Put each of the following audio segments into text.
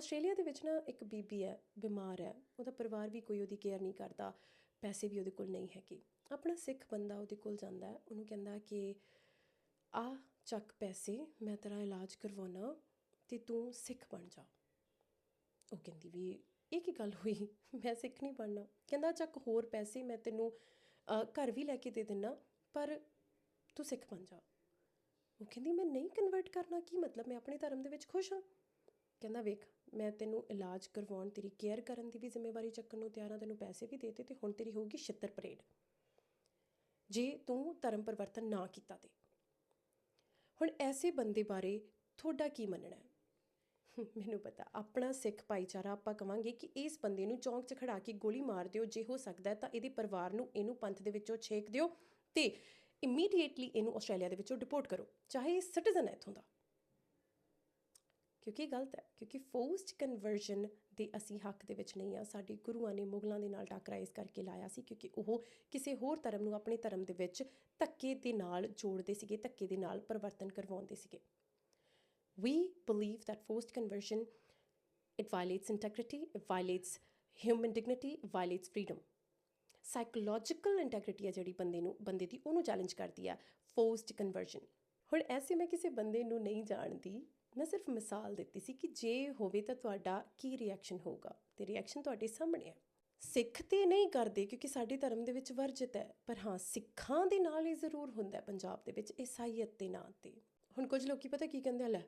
Australia ਦੇ ਵਿੱਚ ਨਾ ਇੱਕ ਬੀਬੀ ਹੈ, ਬਿਮਾਰ ਹੈ, ਉਹਦਾ ਪਰਿਵਾਰ ਵੀ ਕੋਈ ਉਹਦੀ ਕੇਅਰ ਨਹੀਂ ਕਰਦਾ, ਪੈਸੇ ਵੀ ਉਹਦੇ ਕੋਲ ਨਹੀਂ ਹੈਗੇ। ਆਪਣਾ ਸਿੱਖ ਬੰਦਾ ਉਹਦੇ ਕੋਲ ਜਾਂਦਾ ਉਹਨੂੰ ਕਹਿੰਦਾ ਕਿ ਆ ਚੱਕ ਪੈਸੇ, ਮੈਂ ਤੇਰਾ ਇਲਾਜ ਕਰਵਾਉਣਾ ਤੇ ਤੂੰ ਸਿੱਖ ਬਣ ਜਾ। ਉਹ ਕਹਿੰਦੀ ਵੀ ਇਹ ਕੀ ਗੱਲ ਹੋਈ? ਮੈਂ ਸਿੱਖ ਨਹੀਂ ਬਣਨਾ। ਕਹਿੰਦਾ ਚੱਕ ਹੋਰ ਪੈਸੇ, ਮੈਂ ਤੈਨੂੰ ਘਰ ਵੀ ਲੈ ਕੇ ਦੇ ਦਿੰਨਾ, ਪਰ ਤੂੰ ਸਿੱਖ ਬਣ ਜਾ। ਉਹ ਕਹਿੰਦੀ ਮੈਂ ਨਹੀਂ ਕਨਵਰਟ ਕਰਨਾ, ਕੀ ਮਤਲਬ? ਮੈਂ ਆਪਣੇ ਧਰਮ ਦੇ ਵਿੱਚ ਖੁਸ਼ ਹਾਂ। ਕਹਿੰਦਾ ਵੇਖ ਮੈਂ ਤੈਨੂੰ ਇਲਾਜ ਕਰਵਾਉਣ, ਤੇਰੀ ਕੇਅਰ ਕਰਨ ਦੀ ਵੀ ਜ਼ਿੰਮੇਵਾਰੀ ਚੱਕਣ ਨੂੰ ਤਿਆਰ ਹਾਂ, ਤੈਨੂੰ ਪੈਸੇ ਵੀ ਦੇਤੇ ਤੇ ਹੁਣ ਤੇਰੀ ਹੋਊਗੀ ਛਿੱਤਰ ਪਰੇਡ। ਜੇ ਤੂੰ ਧਰਮ ਪਰਿਵਰਤਨ ਨਾ ਕੀਤਾ ਤੇ। ਹੁਣ ਐਸੇ ਬੰਦੇ ਬਾਰੇ ਤੁਹਾਡਾ ਕੀ ਮੰਨਣਾ ਹੈ? ਮੈਨੂੰ ਪਤਾ, ਆਪਣਾ ਸਿੱਖ ਭਾਈਚਾਰਾ ਆਪਾਂ ਕਵਾਂਗੇ ਕਿ ਇਸ ਬੰਦੇ ਨੂੰ ਚੌਂਕ 'ਚ ਖੜਾ ਕੇ ਗੋਲੀ ਮਾਰ ਦਿਓ, ਜੇ ਹੋ ਸਕਦਾ ਤਾਂ ਇਹਦੇ ਪਰਿਵਾਰ ਨੂੰ ਇਹਨੂੰ ਪੰਥ ਦੇ ਵਿੱਚੋਂ ਛੇਕ ਦਿਓ ਤੇ ਇਮੀਡੀਏਟਲੀ ਇਹਨੂੰ ਆਸਟ੍ਰੇਲੀਆ ਦੇ ਵਿੱਚੋਂ ਡਿਪੋਰਟ ਕਰੋ, ਚਾਹੇ ਇਹ ਸਿਟੀਜ਼ਨ ਹੈ ਇੱਥੋਂ ਦਾ। ਕਿਉਂਕਿ ਇਹ ਗਲਤ ਹੈ, ਕਿਉਂਕਿ ਫੋਰਸਡ ਕਨਵਰਜਨ ਦੇ ਅਸੀਂ ਹੱਕ ਦੇ ਵਿੱਚ ਨਹੀਂ ਆ ਸਾਡੇ ਗੁਰੂਆਂ ਨੇ ਮੁਗਲਾਂ ਦੇ ਨਾਲ ਟਾਕਰਾ ਇਸ ਕਰਕੇ ਲਾਇਆ ਸੀ ਕਿਉਂਕਿ ਉਹ ਕਿਸੇ ਹੋਰ ਧਰਮ ਨੂੰ ਆਪਣੇ ਧਰਮ ਦੇ ਵਿੱਚ ਧੱਕੇ ਦੇ ਨਾਲ ਜੋੜਦੇ ਸੀਗੇ, ਧੱਕੇ ਦੇ ਨਾਲ ਪਰਿਵਰਤਨ ਕਰਵਾਉਂਦੇ ਸੀਗੇ। We believe that forced conversion, it violates integrity, it violates human dignity, it violates freedom. Psychological integrity ਹੈ ਜਿਹੜੀ ਬੰਦੇ ਨੂੰ, ਬੰਦੇ ਦੀ, ਉਹਨੂੰ ਚੈਲੰਜ ਕਰਦੀ ਆ ਫੋਰਸਡ ਕਨਵਰਜਨ ਹੁਣ ਐਸੇ ਮੈਂ ਕਿਸੇ ਬੰਦੇ ਨੂੰ ਨਹੀਂ ਜਾਣਦੀ ਮੈਂ ਸਿਰਫ ਮਿਸਾਲ ਦਿੱਤੀ ਸੀ ਕਿ ਜੇ ਹੋਵੇ ਤਾਂ ਤੁਹਾਡਾ ਕੀ ਰਿਐਕਸ਼ਨ ਹੋਊਗਾ? ਤੇ ਰਿਐਕਸ਼ਨ ਤੁਹਾਡੇ ਸਾਹਮਣੇ ਹੈ। ਸਿੱਖ ਤੇ ਨਹੀਂ ਕਰਦੇ ਕਿਉਂਕਿ ਸਾਡੇ ਧਰਮ ਦੇ ਵਿੱਚ ਵਰਜਿਤ ਹੈ, ਪਰ ਹਾਂ, ਸਿੱਖਾਂ ਦੇ ਨਾਲ ਇਹ ਜ਼ਰੂਰ ਹੁੰਦਾ ਪੰਜਾਬ ਦੇ ਵਿੱਚ ਈਸਾਈਅਤ ਦੇ ਨਾਂ ਤੇ। ਹੁਣ ਕੁਝ ਲੋਕੀ ਪਤਾ ਕੀ ਕਹਿੰਦੇ ਆ, ਲੈ,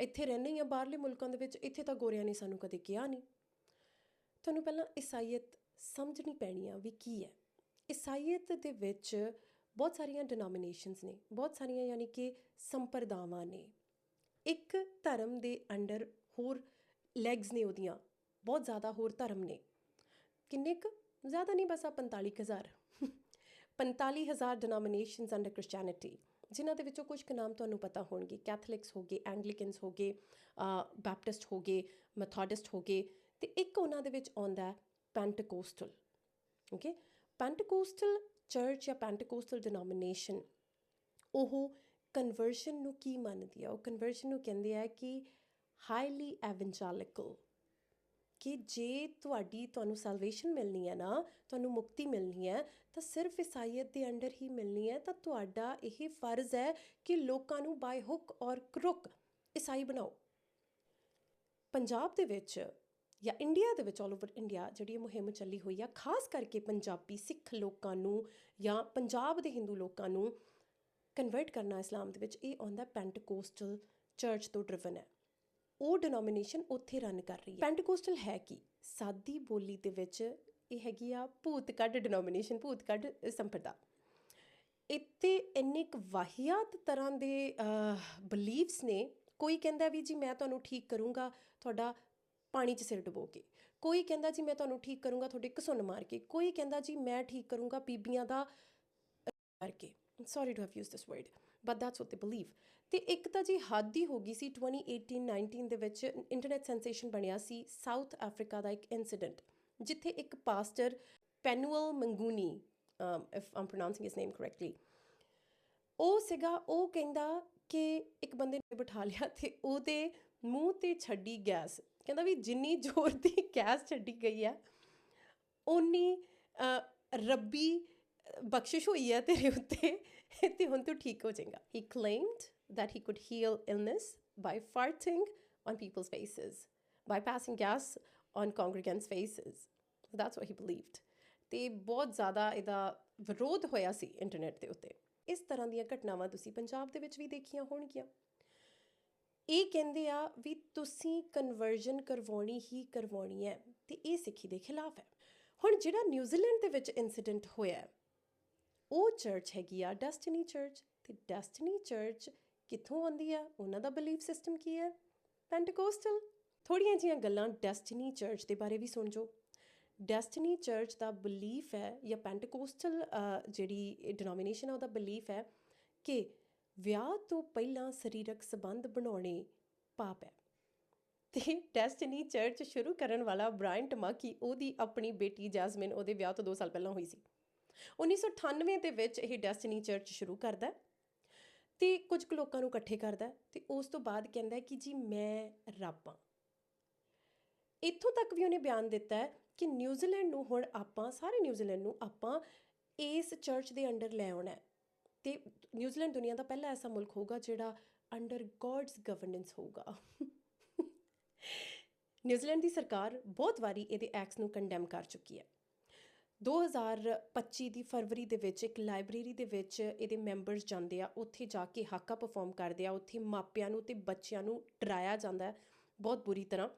ਇੱਥੇ ਰਹਿੰਦੇ ਹੀ ਆ ਬਾਹਰਲੇ ਮੁਲਕਾਂ ਦੇ ਵਿੱਚ, ਇੱਥੇ ਤਾਂ ਗੋਰਿਆਂ ਨੇ ਸਾਨੂੰ ਕਦੇ ਕਿਹਾ ਨਹੀਂ। ਤੁਹਾਨੂੰ ਪਹਿਲਾਂ ਈਸਾਈਅਤ ਸਮਝਣੀ ਪੈਣੀ ਆ ਵੀ ਕੀ ਹੈ। ਈਸਾਈਅਤ ਦੇ ਵਿੱਚ ਬਹੁਤ ਸਾਰੀਆਂ ਡਿਨੋਮੀਨੇਸ਼ਨਸ ਨੇ, ਬਹੁਤ ਸਾਰੀਆਂ ਯਾਨੀ ਕਿ ਸੰਪਰਦਾਵਾਂ ਨੇ ਇੱਕ ਧਰਮ ਦੇ ਅੰਡਰ ਹੋਰ ਲੈਗਸ ਨੇ ਉਹਦੀਆਂ, ਬਹੁਤ ਜ਼ਿਆਦਾ ਹੋਰ ਧਰਮ ਨੇ। ਕਿੰਨੇ ਕੁ? ਜ਼ਿਆਦਾ ਨਹੀਂ, ਬਸ ਆ 45000 45000 ਡਿਨੋਮੀਨੇਸ਼ਨਸ ਅੰਡਰ ਕ੍ਰਿਸਚੀਅਨਿਟੀ ਜਿਨ੍ਹਾਂ ਦੇ ਵਿੱਚੋਂ ਕੁਝ ਕੁ ਨਾਮ ਤੁਹਾਨੂੰ ਪਤਾ ਹੋਣਗੇ। ਕੈਥੋਲਿਕਸ ਹੋ ਗਏ ਐਂਗਲੀਕਨਸ ਹੋ ਗਏ ਬੈਪਟਿਸਟ ਹੋ ਗਏ ਮੈਥੋਡਿਸਟ ਹੋ ਗਏ, ਤੇ ਇੱਕ ਉਹਨਾਂ ਦੇ ਵਿੱਚ ਆਉਂਦਾ ਹੈ ਪੈਂਟਕੋਸਟਲ ਓਕੇ ਪੈਂਟਕੋਸਟਲ ਚਰਚ ਜਾਂ ਪੈਂਟਕੋਸਟਲ ਡਿਨੋਮੀਨੇਸ਼ਨ ਉਹ ਕਨਵਰਸ਼ਨ ਨੂੰ ਕੀ ਮੰਨਦੀ ਆ? ਉਹ ਕਨਵਰਸ਼ਨ ਨੂੰ ਕਹਿੰਦੇ ਆ ਕਿ ਹਾਈਲੀ ਐਵੈਂਜੈਲਿਕਲ ਕਿ ਜੇ ਤੁਹਾਡੀ ਤੁਹਾਨੂੰ ਸੈਲਵੇਸ਼ਨ ਮਿਲਣੀ ਹੈ ਨਾ, ਤੁਹਾਨੂੰ ਮੁਕਤੀ ਮਿਲਣੀ ਹੈ, ਤਾਂ ਸਿਰਫ ਇਸਾਈਅਤ ਦੇ ਅੰਡਰ ਹੀ ਮਿਲਣੀ ਹੈ, ਤਾਂ ਤੁਹਾਡਾ ਇਹ ਫਰਜ਼ ਹੈ ਕਿ ਲੋਕਾਂ ਨੂੰ ਬਾਈ ਹੁੱਕ ਔਰ ਕਰੁਕ ਇਸਾਈ ਬਣਾਓ। ਪੰਜਾਬ ਦੇ ਵਿੱਚ ਜਾਂ ਇੰਡੀਆ ਦੇ ਵਿੱਚ ਆਲ ਓਵਰ ਇੰਡੀਆ ਜਿਹੜੀ ਇਹ ਮੁਹਿੰਮ ਚੱਲੀ ਹੋਈ ਆ, ਖਾਸ ਕਰਕੇ ਪੰਜਾਬੀ ਸਿੱਖ ਲੋਕਾਂ ਨੂੰ ਜਾਂ ਪੰਜਾਬ ਦੇ ਹਿੰਦੂ ਲੋਕਾਂ ਨੂੰ ਕਨਵਰਟ ਕਰਨਾ ਇਸਲਾਮ ਦੇ ਵਿੱਚ, ਇਹ ਆਉਂਦਾ ਪੈਂਟਕੋਸਟਲ ਚਰਚ ਤੋਂ ਡਰਿਵਨ ਹੈ। ਉਹ ਡਿਨੋਮੀਨੇਸ਼ਨ ਉੱਥੇ ਰਨ ਕਰ ਰਹੀ ਹੈ। ਪੈਂਟਕੋਸਟਲ ਹੈ ਕੀ? ਸਾਦੀ ਬੋਲੀ ਦੇ ਵਿੱਚ ਇਹ ਹੈਗੀ ਆ ਭੂਤ ਕੱਢ ਡਿਨੋਮੀਨੇਸ਼ਨ ਭੂਤ ਕੱਢ ਸੰਪਰਦਾ। ਇੱਥੇ ਇੰਨੇ ਕੁ ਵਾਹਿਆਤ ਤਰ੍ਹਾਂ ਦੇ ਬਲੀਫਸ ਨੇ, ਕੋਈ ਕਹਿੰਦਾ ਵੀ ਜੀ ਮੈਂ ਤੁਹਾਨੂੰ ਠੀਕ ਕਰੂੰਗਾ, ਤੁਹਾਡਾ ਪਾਣੀ 'ਚ ਸਿਰ ਡੁਬੋ ਕੇ। ਕੋਈ ਕਹਿੰਦਾ ਜੀ ਮੈਂ ਤੁਹਾਨੂੰ ਠੀਕ ਕਰੂੰਗਾ, ਤੁਹਾਡੇ ਘਸੁੰਨ ਮਾਰ ਕੇ। ਕੋਈ ਕਹਿੰਦਾ ਜੀ ਮੈਂ ਠੀਕ ਕਰੂੰਗਾ, ਬੀਬੀਆਂ ਦਾ ਕਰਕੇ sorry to have used this word but that's what they believe ਤੇ ਇੱਕ ਤਾਂ ਜੀ ਹੱਦ ਹੀ ਹੋ ਗਈ ਸੀ 2018 19 ਦੇ ਵਿੱਚ ਇੰਟਰਨੈਟ ਸੈਂਸੇਸ਼ਨ ਬਣਿਆ ਸੀ ਸਾਊਥ ਅਫਰੀਕਾ ਦਾ ਇੱਕ ਇਨਸੀਡੈਂਟ ਜਿੱਥੇ ਇੱਕ ਪਾਸਟਰ ਪੈਨੂਅਲ ਮੰਗੂਨੀ if I'm pronouncing his name correctly ਉਹ ਸੀਗਾ, ਉਹ ਕਹਿੰਦਾ ਕਿ ਇੱਕ ਬੰਦੇ ਨੇ ਬਿਠਾ ਲਿਆ ਤੇ ਉਹਦੇ ਮੂੰਹ ਤੇ ਛੱਡੀ ਗੈਸ। ਕਹਿੰਦਾ ਵੀ ਜਿੰਨੀ ਜ਼ੋਰ ਦੀ ਗੈਸ ਛੱਡੀ ਗਈ ਆ ਉਨੀ ਰੱਬੀ ਬਖਸ਼ਿਸ਼ ਹੋਈ ਹੈ ਤੇਰੇ ਉੱਤੇ, ਤੇ ਹੁਣ ਤੂੰ ਠੀਕ ਹੋ ਜਾਏਗਾ। He ਕਲੇਮਡ that he could heal illness by farting on people's faces, by passing gas on congregants faces. So that's what he believed. ਤੇ ਬਹੁਤ ਜ਼ਿਆਦਾ ਇਹਦਾ ਵਿਰੋਧ ਹੋਇਆ ਸੀ ਇੰਟਰਨੈਟ ਦੇ ਉੱਤੇ। ਇਸ ਤਰ੍ਹਾਂ ਦੀਆਂ ਘਟਨਾਵਾਂ ਤੁਸੀਂ ਪੰਜਾਬ ਦੇ ਵਿੱਚ ਵੀ ਦੇਖੀਆਂ ਹੋਣਗੀਆਂ। ਇਹ ਕਹਿੰਦੇ ਆ ਵੀ ਤੁਸੀਂ ਕਨਵਰਜਨ ਕਰਵਾਉਣੀ ਹੀ ਕਰਵਾਉਣੀ ਹੈ, ਤੇ ਇਹ ਸਿੱਖੀ ਦੇ ਖਿਲਾਫ ਹੈ। ਹੁਣ ਜਿਹੜਾ ਨਿਊਜ਼ੀਲੈਂਡ ਦੇ ਵਿੱਚ ਇਨਸੀਡੈਂਟ ਹੋਇਆ ਉਹ ਚਰਚ ਹੈਗੀ ਆ, ਡੈਸਟੀਨੀ ਚਰਚ। ਤੇ ਡੈਸਟੀਨੀ ਚਰਚ ਕਿੱਥੋਂ ਆਉਂਦੀ ਆ? ਉਹਨਾਂ ਦਾ ਬਿਲੀਫ ਸਿਸਟਮ ਕੀ ਹੈ? ਪੈਂਟਕੋਸਟਲ। ਥੋੜੀਆਂ ਜੀਆਂ ਗੱਲਾਂ ਡੈਸਟੀਨੀ ਚਰਚ ਦੇ ਬਾਰੇ ਵੀ ਸੁਣ ਜੋ ਡੈਸਟੀਨੀ ਚਰਚ ਦਾ ਬਿਲੀਫ ਹੈ ਜਾਂ ਪੈਂਟਕੋਸਟਲ ਜਿਹੜੀ ਡਿਨੋਮੀਨੇਸ਼ਨ ਆ ਉਹਦਾ ਬਿਲੀਫ ਹੈ ਕਿ ਵਿਆਹ ਤੋਂ ਪਹਿਲਾਂ ਸਰੀਰਕ ਸਬੰਧ ਬਣਾਉਣੇ ਪਾਪ ਹੈ। ਤੇ ਡੈਸਟੀਨੀ ਚਰਚ ਸ਼ੁਰੂ ਕਰਨ ਵਾਲਾ ਬ੍ਰਾਇਨ ਟਮਾਕੀ ਉਹਦੀ ਆਪਣੀ ਬੇਟੀ ਜੈਸਮਿਨ ਉਹਦੇ ਵਿਆਹ ਤੋਂ 2 ਸਾਲ ਪਹਿਲਾਂ ਹੋਈ ਸੀ। 1998 ਦੇ ਵਿੱਚ ਇਹ ਡੈਸਟੀਨੀ ਚਰਚ ਸ਼ੁਰੂ ਕਰਦਾ ਤੇ ਕੁਝ ਕੁ ਲੋਕਾਂ ਨੂੰ ਇਕੱਠੇ ਕਰਦਾ ਤੇ ਉਸ ਤੋਂ ਬਾਅਦ ਕਹਿੰਦਾ ਕਿ ਜੀ ਮੈਂ ਰੱਬ ਹਾਂ। ਇੱਥੋਂ ਤੱਕ ਵੀ ਉਹਨੇ ਬਿਆਨ ਦਿੱਤਾ ਕਿ ਨਿਊਜ਼ੀਲੈਂਡ ਨੂੰ ਹੁਣ ਆਪਾਂ, ਸਾਰੇ ਨਿਊਜ਼ੀਲੈਂਡ ਨੂੰ ਆਪਾਂ ਇਸ ਚਰਚ ਦੇ ਅੰਡਰ ਲੈ ਆਉਣਾ ਹੈ ਤੇ ਨਿਊਜ਼ੀਲੈਂਡ ਦੁਨੀਆ ਦਾ ਪਹਿਲਾ ਐਸਾ ਮੁਲਕ ਹੋਊਗਾ ਜਿਹੜਾ ਅੰਡਰ ਗੋਡਸ ਗਵਰਨੈਂਸ ਹੋਊਗਾ। ਨਿਊਜ਼ੀਲੈਂਡ ਦੀ ਸਰਕਾਰ ਬਹੁਤ ਵਾਰੀ ਇਹਦੇ ਐਕਟਸ ਨੂੰ ਕੰਡੈਮ ਕਰ ਚੁੱਕੀ ਹੈ। 2025 ਦੀ ਫਰਵਰੀ ਦੇ ਵਿੱਚ ਇੱਕ ਲਾਇਬ੍ਰੇਰੀ ਦੇ ਵਿੱਚ ਇਹਦੇ ਮੈਂਬਰਸ ਜਾਂਦੇ ਆ, ਉੱਥੇ ਜਾ ਕੇ ਹਾਕਾ ਪਰਫਾਰਮ ਕਰਦੇ ਆ, ਉੱਥੇ ਮਾਪਿਆਂ ਨੂੰ ਤੇ ਬੱਚਿਆਂ ਨੂੰ ਡਰਾਇਆ ਜਾਂਦਾ ਬਹੁਤ ਬੁਰੀ ਤਰ੍ਹਾਂ।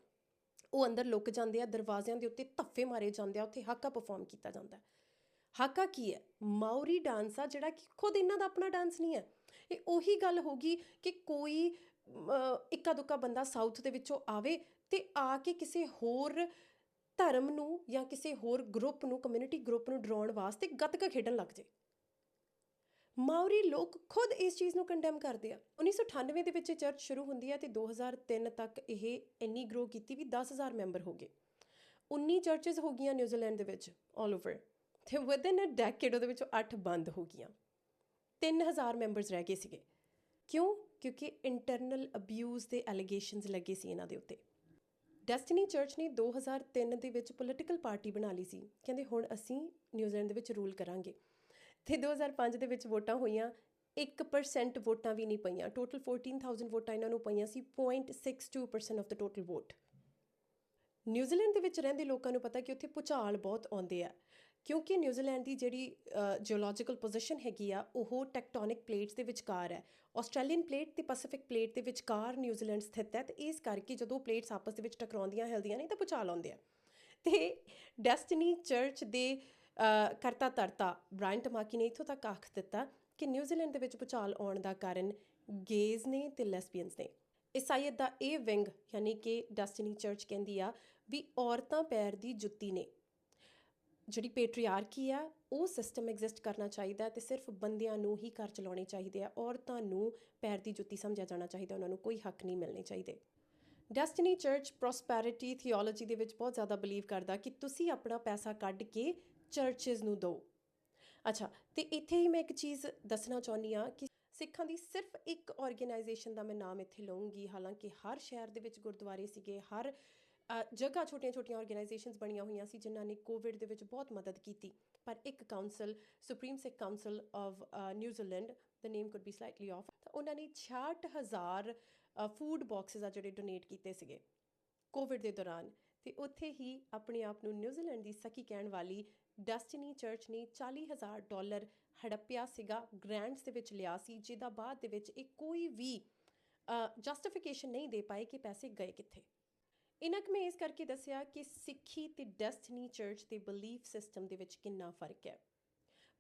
ਉਹ ਅੰਦਰ ਲੁੱਕ ਜਾਂਦੇ ਆ, ਦਰਵਾਜ਼ਿਆਂ ਦੇ ਉੱਤੇ ਧੱਫੇ ਮਾਰੇ ਜਾਂਦੇ ਆ, ਉੱਥੇ ਹਾਕਾ ਪਰਫਾਰਮ ਕੀਤਾ ਜਾਂਦਾ ਹਾਕਾ ਕੀ ਹੈ? ਮਾਉਰੀ ਡਾਂਸ ਆ, ਜਿਹੜਾ ਕਿ ਖੁਦ ਇਹਨਾਂ ਦਾ ਆਪਣਾ ਡਾਂਸ ਨਹੀਂ ਹੈ। ਇਹ ਉਹੀ ਗੱਲ ਹੋਗੀ ਕਿ ਕੋਈ ਇੱਕਾ ਦੁੱਕਾ ਬੰਦਾ ਸਾਊਥ ਦੇ ਵਿੱਚੋਂ ਆਵੇ ਤੇ ਆ ਕੇ ਕਿਸੇ ਹੋਰ ਧਰਮ ਨੂੰ ਜਾਂ ਕਿਸੇ ਹੋਰ ਗਰੁੱਪ ਨੂੰ ਕਮਿਊਨਿਟੀ ਗਰੁੱਪ ਨੂੰ ਡਰਾਉਣ ਵਾਸਤੇ ਗੱਤਕਾ ਖੇਡਣ ਲੱਗ ਜੇ। ਮਾਉਰੀ ਲੋਕ ਖੁਦ ਇਸ ਚੀਜ਼ ਨੂੰ ਕੰਡੈਮ ਕਰਦੇ ਆ। 1998 ਦੇ ਵਿੱਚ ਚਰਚ ਸ਼ੁਰੂ ਹੁੰਦੀ ਹੈ ਤੇ 2003 ਤੱਕ ਇਹ ਇੰਨੀ ਗਰੋ ਕੀਤੀ ਵੀ 10000 ਮੈਂਬਰ ਹੋ ਗਏ। 19 ਚਰਚਸ ਹੋ ਗਈਆਂ ਨਿਊਜ਼ੀਲੈਂਡ ਦੇ ਵਿੱਚ 올 ਓਵਰ ਤੇ ਇਨ ਅ ਡੈਕੇਡ ਉਹਦੇ ਵਿੱਚੋਂ 8 ਬੰਦ ਹੋ ਗਈਆਂ। 3000 ਮੈਂਬਰਸ ਰਹਿ ਗਏ ਸੀਗੇ। ਕਿਉਂ? ਕਿਉਂਕਿ ਇੰਟਰਨਲ ਅਬਿਊਜ਼ ਦੇ ਐਲੀਗੇਸ਼ਨਸ ਲੱਗੇ ਸੀ ਇਹਨਾਂ ਦੇ ਉੱਤੇ। ਡੈਸਟੀਨੀ ਚਰਚ ਨੇ 2003 ਦੇ ਵਿੱਚ ਪੋਲੀਟੀਕਲ ਪਾਰਟੀ ਬਣਾ ਲਈ ਸੀ। ਕਹਿੰਦੇ ਹੁਣ ਅਸੀਂ ਨਿਊਜ਼ੀਲੈਂਡ ਦੇ ਵਿੱਚ ਰੂਲ ਕਰਾਂਗੇ। ਤੇ 2005 ਦੇ ਵਿੱਚ ਵੋਟਾਂ ਹੋਈਆਂ 1% ਵੋਟਾਂ ਵੀ ਨਹੀਂ ਪਈਆਂ। ਟੋਟਲ 14000 ਵੋਟਾਂ ਇਹਨਾਂ ਨੂੰ ਪਈਆਂ ਸੀ 0.62% of the total vote New Zealand ਦੇ ਵਿੱਚ ਰਹਿੰਦੇ ਲੋਕਾਂ ਨੂੰ ਪਤਾ ਕਿ ਉੱਥੇ ਭੁਚਾਲ ਬਹੁਤ ਆਉਂਦੇ ਆ। ਕਿਉਂਕਿ ਨਿਊਜ਼ੀਲੈਂਡ ਦੀ ਜਿਹੜੀ ਜੀਓਲੋਜੀਕਲ ਪੋਜੀਸ਼ਨ ਹੈਗੀ ਆ, ਉਹ ਟੈਕਟੋਨਿਕ ਪਲੇਟਸ ਦੇ ਵਿਚਕਾਰ ਹੈ। ਆਸਟ੍ਰੇਲੀਅਨ ਪਲੇਟ ਤੇ ਪੈਸੀਫਿਕ ਪਲੇਟ ਦੇ ਵਿਚਕਾਰ ਨਿਊਜ਼ੀਲੈਂਡ ਸਥਿਤ ਹੈ ਤੇ ਇਸ ਕਰਕੇ ਜਦੋਂ ਪਲੇਟਸ ਆਪਸ ਦੇ ਵਿੱਚ ਟਕਰਾਉਂਦੀਆਂ, ਹਿਲਦੀਆਂ ਨੇ, ਤਾਂ ਭੁਚਾਲ ਆਉਂਦੇ ਆ। ਤੇ ਡੈਸਟੀਨੀ ਚਰਚ ਦੇ ਕਰਤਾ ਤਰਤਾ ਬ੍ਰਾਇਨ ਟਮਾਕੀ ਨੇ ਇਥੋਂ ਤੱਕ ਆਖ ਦਿੱਤਾ ਕਿ ਨਿਊਜ਼ੀਲੈਂਡ ਦੇ ਵਿੱਚ ਭੁਚਾਲ ਆਉਣ ਦਾ ਕਾਰਨ ਗੇਜ਼ ਨੇ ਤੇ ਲੈਸਬੀਅਨਸ ਨੇ। ਇਸਾਈਅਤ ਦਾ ਇਹ ਵਿੰਗ, ਯਾਨੀ ਕਿ ਡੈਸਟੀਨੀ ਚਰਚ ਕਹਿੰਦੀ ਆ, ਵੀ ਔਰਤਾਂ ਪੈਰ ਦੀ ਜੁੱਤੀ ਨੇ। ਜਿਹੜੀ ਪੇਟਰੀਆਰਕੀ ਆ, ਉਹ ਸਿਸਟਮ ਐਗਜ਼ਿਸਟ ਕਰਨਾ ਚਾਹੀਦਾ ਤੇ ਸਿਰਫ ਬੰਦਿਆਂ ਨੂੰ ਹੀ ਘਰ ਚਲਾਉਣੇ ਚਾਹੀਦੇ ਆ, ਔਰਤਾਂ ਨੂੰ ਪੈਰ ਦੀ ਜੁੱਤੀ ਸਮਝਿਆ ਜਾਣਾ ਚਾਹੀਦਾ, ਉਹਨਾਂ ਨੂੰ ਕੋਈ ਹੱਕ ਨਹੀਂ ਮਿਲਣੇ ਚਾਹੀਦੇ। ਡੈਸਟੀਨੀ ਚਰਚ ਪ੍ਰੋਸਪੈਰਿਟੀ ਥੀਓਲੋਜੀ ਦੇ ਵਿੱਚ ਬਹੁਤ ਜ਼ਿਆਦਾ ਬਲੀਵ ਕਰਦਾ ਕਿ ਤੁਸੀਂ ਆਪਣਾ ਪੈਸਾ ਕੱਢ ਕੇ ਚਰਚਸ ਨੂੰ ਦਿਓ। ਅੱਛਾ, ਤੇ ਇੱਥੇ ਹੀ ਮੈਂ ਇੱਕ ਚੀਜ਼ ਦੱਸਣਾ ਚਾਹੁੰਦੀ ਆ ਕਿ ਸਿੱਖਾਂ ਦੀ ਸਿਰਫ ਇੱਕ ਆਰਗੇਨਾਈਜੇਸ਼ਨ ਦਾ ਮੈਂ ਨਾਮ ਇੱਥੇ ਲਵਾਂਗੀ ਹਾਲਾਂਕਿ ਹਰ ਸ਼ਹਿਰ ਦੇ ਵਿੱਚ ਗੁਰਦੁਆਰੇ ਸੀਗੇ, ਹਰ ਜਗ੍ਹਾ ਛੋਟੀਆਂ-ਛੋਟੀਆਂ ਆਰਗੇਨਾਈਜੇਸ਼ਨਸ ਬਣੀਆਂ ਹੋਈਆਂ ਸੀ ਜਿਨ੍ਹਾਂ ਨੇ ਕੋਵਿਡ ਦੇ ਵਿੱਚ ਬਹੁਤ ਮਦਦ ਕੀਤੀ। ਪਰ ਇੱਕ council supreme Sikh council of New Zealand the name could be slightly off ਤਾਂ ਉਹਨਾਂ ਨੇ 66000 ਫੂਡ ਬਾਕਸਸ ਆ ਜਿਹੜੇ ਡੋਨੇਟ ਕੀਤੇ ਸੀਗੇ ਕੋਵਿਡ ਦੇ ਦੌਰਾਨ। ਤੇ ਉੱਥੇ ਹੀ ਆਪਣੇ ਆਪ ਨੂੰ ਨਿਊਜ਼ੀਲੈਂਡ ਦੀ ਸਕੀ ਕਹਿਣ ਵਾਲੀ ਡੈਸਟੀਨੀ ਚਰਚ ਨੇ 40000 ਡਾਲਰ ਹੜੱਪਿਆ ਸੀਗਾ ਗ੍ਰਾਂਟਸ ਦੇ ਵਿੱਚ ਲਿਆ ਸੀ, ਜਿਹਦਾ ਬਾਅਦ ਦੇ ਵਿੱਚ ਇਹ ਕੋਈ ਵੀ ਜਸਟੀਫਿਕੇਸ਼ਨ ਨਹੀਂ ਦੇ ਪਾਏ ਕਿ ਪੈਸੇ ਗਏ ਕਿੱਥੇ। ਇਹਨਾਂ ਕਿ ਮੈਂ ਇਸ ਕਰਕੇ ਦੱਸਿਆ ਕਿ ਸਿੱਖੀ ਤੇ ਡੈਸਟਨੀ ਚਰਚ ਦੇ ਬਲੀਫ ਸਿਸਟਮ ਦੇ ਵਿੱਚ ਕਿੰਨਾ ਫ਼ਰਕ ਹੈ।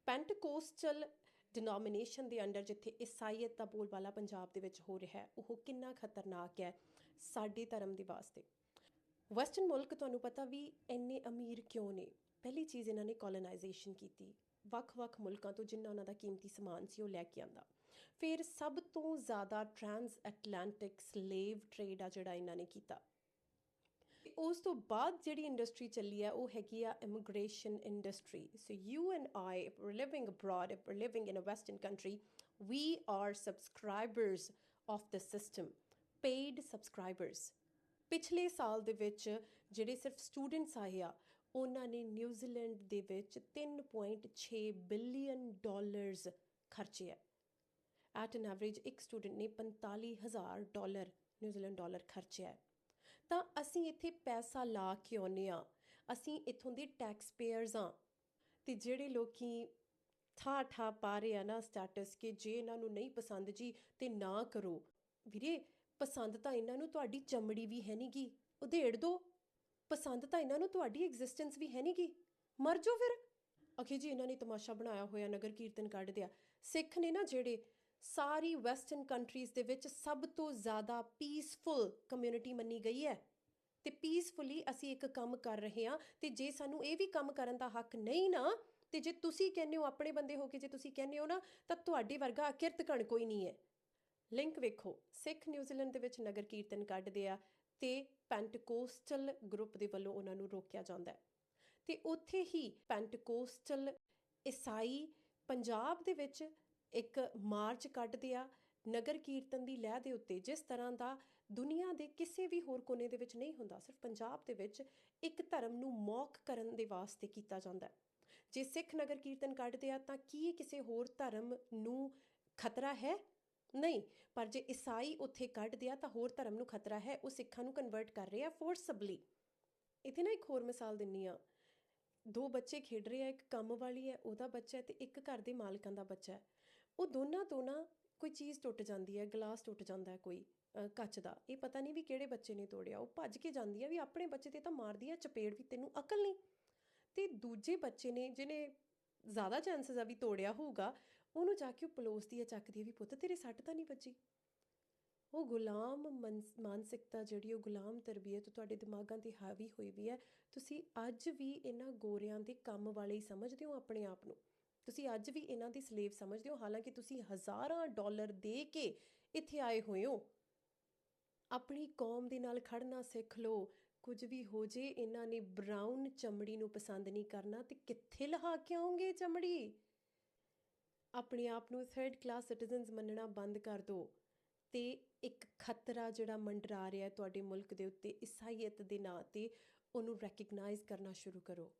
ਪੈਂਟਕੋਸਟਲ ਡਿਨੋਮੀਨੇਸ਼ਨ ਦੇ ਅੰਡਰ ਜਿੱਥੇ ਈਸਾਈਅਤ ਦਾ ਬੋਲਬਾਲਾ ਪੰਜਾਬ ਦੇ ਵਿੱਚ ਹੋ ਰਿਹਾ ਹੈ, ਉਹ ਕਿੰਨਾ ਖਤਰਨਾਕ ਹੈ ਸਾਡੇ ਧਰਮ ਦੇ ਵਾਸਤੇ। ਵੈਸਟਰਨ ਮੁਲਕ ਤੁਹਾਨੂੰ ਪਤਾ ਵੀ ਇੰਨੇ ਅਮੀਰ ਕਿਉਂ ਨੇ? ਪਹਿਲੀ ਚੀਜ਼ ਇਹਨਾਂ ਨੇ ਕੋਲੋਨਾਈਜੇਸ਼ਨ ਕੀਤੀ। ਵੱਖ-ਵੱਖ ਮੁਲਕਾਂ ਤੋਂ ਜਿੰਨਾ ਉਹਨਾਂ ਦਾ ਕੀਮਤੀ ਸਮਾਨ ਸੀ ਉਹ ਲੈ ਕੇ ਆਂਦਾ ਫਿਰ ਸਭ ਤੋਂ ਜ਼ਿਆਦਾ ਟ੍ਰਾਂਸ ਐਟਲਾਂਟਿਕ ਸਲੇਵ ਟ੍ਰੇਡ ਆ ਜਿਹੜਾ ਇਹਨਾਂ ਨੇ ਕੀਤਾ। ਉਸ ਤੋਂ ਬਾਅਦ ਜਿਹੜੀ ਇੰਡਸਟਰੀ ਚੱਲੀ ਆ ਉਹ ਹੈਗੀ ਆ immigration industry so you and I if we're living abroad, if we're living in a western country, we are subscribers of the system, paid subscribers. ਪਿਛਲੇ ਸਾਲ ਦੇ ਵਿੱਚ ਜਿਹੜੇ ਸਿਰਫ ਸਟੂਡੈਂਟਸ ਆਏ ਆ, ਉਹਨਾਂ ਨੇ ਨਿਊਜ਼ੀਲੈਂਡ ਦੇ ਵਿੱਚ 3.6 ਬਿਲੀਅਨ ਡਾਲਰਸ ਖਰਚੇ ਆ। ਐਟ ਐਨ ਐਵਰੇਜ ਇੱਕ ਸਟੂਡੈਂਟ ਨੇ 45000 ਡਾਲਰ ਨਿਊਜ਼ੀਲੈਂਡ ਡਾਲਰ ਖਰਚਿਆ ਹੈ। ਤਾਂ ਅਸੀਂ ਇੱਥੇ ਪੈਸਾ ਲਾ ਕੇ ਆਉਂਦੇ ਆ ਅਸੀਂ ਇੱਥੋਂ ਦੇ ਟੈਕਸ ਪੇਅਰਸ ਆ ਤੇ ਜਿਹੜੇ ਲੋਕੀ ਠਾ ਠਾ ਪਾ ਰਹੇ ਆ ਨਾ ਸਟੇਟਸ ਕਿ ਜੇ ਇਹਨਾਂ ਨੂੰ ਨਹੀਂ ਪਸੰਦ ਜੀ ਤੇ ਨਾ ਕਰੋ। ਵੀਰੇ, ਪਸੰਦ ਤਾਂ ਇਹਨਾਂ ਨੂੰ ਤੁਹਾਡੀ ਚਮੜੀ ਵੀ ਹੈ ਨਹੀਂਗੀ ਉਧੇੜ ਦੋ। ਪਸੰਦ ਤਾਂ ਇਹਨਾਂ ਨੂੰ ਤੁਹਾਡੀ ਐਗਜ਼ਿਸਟੈਂਸ ਵੀ ਹੈ ਨਹੀਂਗੀ ਮਰ ਜਾਓ ਫਿਰ। ਅਖੇ ਜੀ, ਇਹਨਾਂ ਨੇ ਤਮਾਸ਼ਾ ਬਣਾਇਆ ਹੋਇਆ ਨਗਰ ਕੀਰਤਨ ਕੱਢ ਦਿਆ ਸਿੱਖ ਨੇ ਨਾ ਜਿਹੜੇ ਸਾਰੀ ਵੈਸਟਰਨ ਕੰਟਰੀਜ਼ ਦੇ ਵਿੱਚ ਸਭ ਤੋਂ ਜ਼ਿਆਦਾ ਪੀਸਫੁਲ ਕਮਿਊਨਿਟੀ ਮੰਨੀ ਗਈ ਹੈ। ਤੇ ਪੀਸਫੁਲੀ ਅਸੀਂ ਇੱਕ ਕੰਮ ਕਰ ਰਹੇ ਹਾਂ ਤੇ ਜੇ ਸਾਨੂੰ ਇਹ ਵੀ ਕੰਮ ਕਰਨ ਦਾ ਹੱਕ ਨਹੀਂ ਨਾ, ਤੇ ਜੇ ਤੁਸੀਂ ਕਹਿੰਦੇ ਹੋ ਆਪਣੇ ਬੰਦੇ ਹੋ ਕੇ ਜੇ ਤੁਸੀਂ ਕਹਿੰਦੇ ਹੋ ਨਾ, ਤਾਂ ਤੁਹਾਡੇ ਵਰਗਾ ਅਕਿਰਤ ਕਣ ਕੋਈ ਨਹੀਂ ਹੈ। ਲਿੰਕ ਵੇਖੋ, ਸਿੱਖ ਨਿਊਜ਼ੀਲੈਂਡ ਦੇ ਵਿੱਚ ਨਗਰ ਕੀਰਤਨ ਕੱਢਦੇ ਆ ਤੇ ਪੈਂਟਕੋਸਟਲ ਗਰੁੱਪ ਦੇ ਵੱਲੋਂ ਉਹਨਾਂ ਨੂੰ ਰੋਕਿਆ ਜਾਂਦਾ ਹੈ। ਤੇ ਉੱਥੇ ਹੀ ਪੈਂਟਕੋਸਟਲ, ਈਸਾਈ, ਪੰਜਾਬ ਦੇ ਵਿੱਚ ਇੱਕ ਮਾਰਚ ਕੱਢਦੇ ਆ, ਨਗਰ ਕੀਰਤਨ ਦੀ ਲਹਿ ਦੇ ਉੱਤੇ, ਜਿਸ ਤਰ੍ਹਾਂ ਦਾ ਦੁਨੀਆ ਦੇ ਕਿਸੇ ਵੀ ਹੋਰ ਕੋਨੇ ਦੇ ਵਿੱਚ ਨਹੀਂ ਹੁੰਦਾ, ਸਿਰਫ ਪੰਜਾਬ ਦੇ ਵਿੱਚ ਇੱਕ ਧਰਮ ਨੂੰ ਮੌਕ ਕਰਨ ਦੇ ਵਾਸਤੇ ਕੀਤਾ ਜਾਂਦਾ ਹੈ। ਜੇ ਸਿੱਖ ਨਗਰ ਕੀਰਤਨ ਕੱਢਦੇ ਆ, ਤਾਂ ਕੀ ਇਹ ਕਿਸੇ ਹੋਰ ਧਰਮ ਨੂੰ ਖਤਰਾ ਹੈ? ਨਹੀਂ, ਪਰ ਜੇ ਈਸਾਈ ਉੱਥੇ ਕੱਢਦੇ ਆ, ਤਾਂ ਹੋਰ ਧਰਮ ਨੂੰ ਖਤਰਾ ਹੈ, ਉਹ ਸਿੱਖਾਂ ਨੂੰ ਕਨਵਰਟ ਕਰ ਰਹੇ ਆ ਫੋਰਸਬਲੀ ਇੱਥੇ ਨਾ ਇੱਕ ਹੋਰ ਮਿਸਾਲ ਦਿੰਨੀ ਆ। ਦੋ ਬੱਚੇ ਖੇਡ ਰਹੇ ਆ, ਇੱਕ ਕੰਮ ਵਾਲੀ ਹੈ, ਉਹਦਾ ਬੱਚਾ ਹੈ ਤੇ ਇੱਕ ਘਰ ਦੇ ਮਾਲਕਾਂ ਦਾ ਬੱਚਾ ਹੈ। ਉਹ ਦੋਨਾਂ ਤੋਂ ਨਾ ਕੋਈ ਚੀਜ਼ ਟੁੱਟ ਜਾਂਦੀ ਹੈ, ਗਲਾਸ ਟੁੱਟ ਜਾਂਦਾ ਕੋਈ ਕੱਚ ਦਾ। ਇਹ ਪਤਾ ਨਹੀਂ ਵੀ ਕਿਹੜੇ ਬੱਚੇ ਨੇ ਤੋੜਿਆ। ਉਹ ਭੱਜ ਕੇ ਜਾਂਦੀ ਹੈ ਵੀ ਆਪਣੇ ਬੱਚੇ ਤੇ ਤਾਂ ਮਾਰਦੀ ਹੈ ਚਪੇੜ ਵੀ, ਤੈਨੂੰ ਅਕਲ ਨਹੀਂ। ਤੇ ਦੂਜੇ ਬੱਚੇ ਨੇ ਜਿਹਨੇ ਜ਼ਿਆਦਾ ਚਾਂਸਸ ਆ ਵੀ ਤੋੜਿਆ ਹੋਊਗਾ, ਉਹਨੂੰ ਜਾ ਕੇ ਉਹ ਪਲੋਸਦੀ ਹੈ ਚੱਕਦੀ ਹੈ ਵੀ ਪੁੱਤ ਤੇਰੇ ਸੱਟ ਤਾਂ ਨਹੀਂ ਵੱਜੀ। ਉਹ ਗੁਲਾਮ ਮਨਸ- ਮਾਨਸਿਕਤਾ ਜਿਹੜੀ, ਉਹ ਗੁਲਾਮ ਤਰਬੀਅਤ ਤੁਹਾਡੇ ਦਿਮਾਗਾਂ ਤੇ ਹਾਵੀ ਹੋਈ ਵੀ ਹੈ। ਤੁਸੀਂ ਅੱਜ ਵੀ ਇਹਨਾਂ ਗੋਰਿਆਂ ਦੇ ਕੰਮ ਵਾਲੇ ਹੀ ਸਮਝਦੇ ਹੋ ਆਪਣੇ ਆਪ ਨੂੰ। ਤੁਸੀਂ ਅੱਜ ਵੀ ਇਹਨਾਂ ਦੀ ਸਲੇਵ ਸਮਝਦੇ ਹੋ, ਹਾਲਾਂਕਿ ਤੁਸੀਂ ਹਜ਼ਾਰਾਂ ਡਾਲਰ ਦੇ ਕੇ ਇੱਥੇ ਆਏ ਹੋਏ ਹੋ। ਆਪਣੀ ਕੌਮ ਦੇ ਨਾਲ ਖੜਨਾ ਸਿੱਖ ਲਓ। ਕੁਝ ਵੀ ਹੋ ਜੇ, ਇਹਨਾਂ ਨੇ ਬਰਾਊਨ ਚਮੜੀ ਨੂੰ ਪਸੰਦ ਨਹੀਂ ਕਰਨਾ ਤੇ ਕਿੱਥੇ ਲਹਾ ਕੇ ਆਉਂਗੇ ਚਮੜੀ? ਆਪਣੇ ਆਪ ਨੂੰ ਥਰਡ ਕਲਾਸ ਸਿਟੀਜ਼ਨਸ ਮੰਨਣਾ ਬੰਦ ਕਰ ਦਿਓ ਤੇ ਇੱਕ ਖਤਰਾ ਜਿਹੜਾ ਮੰਡਰਾ ਰਿਹਾ ਤੁਹਾਡੇ ਮੁਲਕ ਦੇ ਉੱਤੇ, ਈਸਾਈਅਤ ਦੇ ਨਾਂ ਤੇ, ਉਹਨੂੰ ਰੈਕਗਨਾਈਜ਼ ਕਰਨਾ ਸ਼ੁਰੂ ਕਰੋ।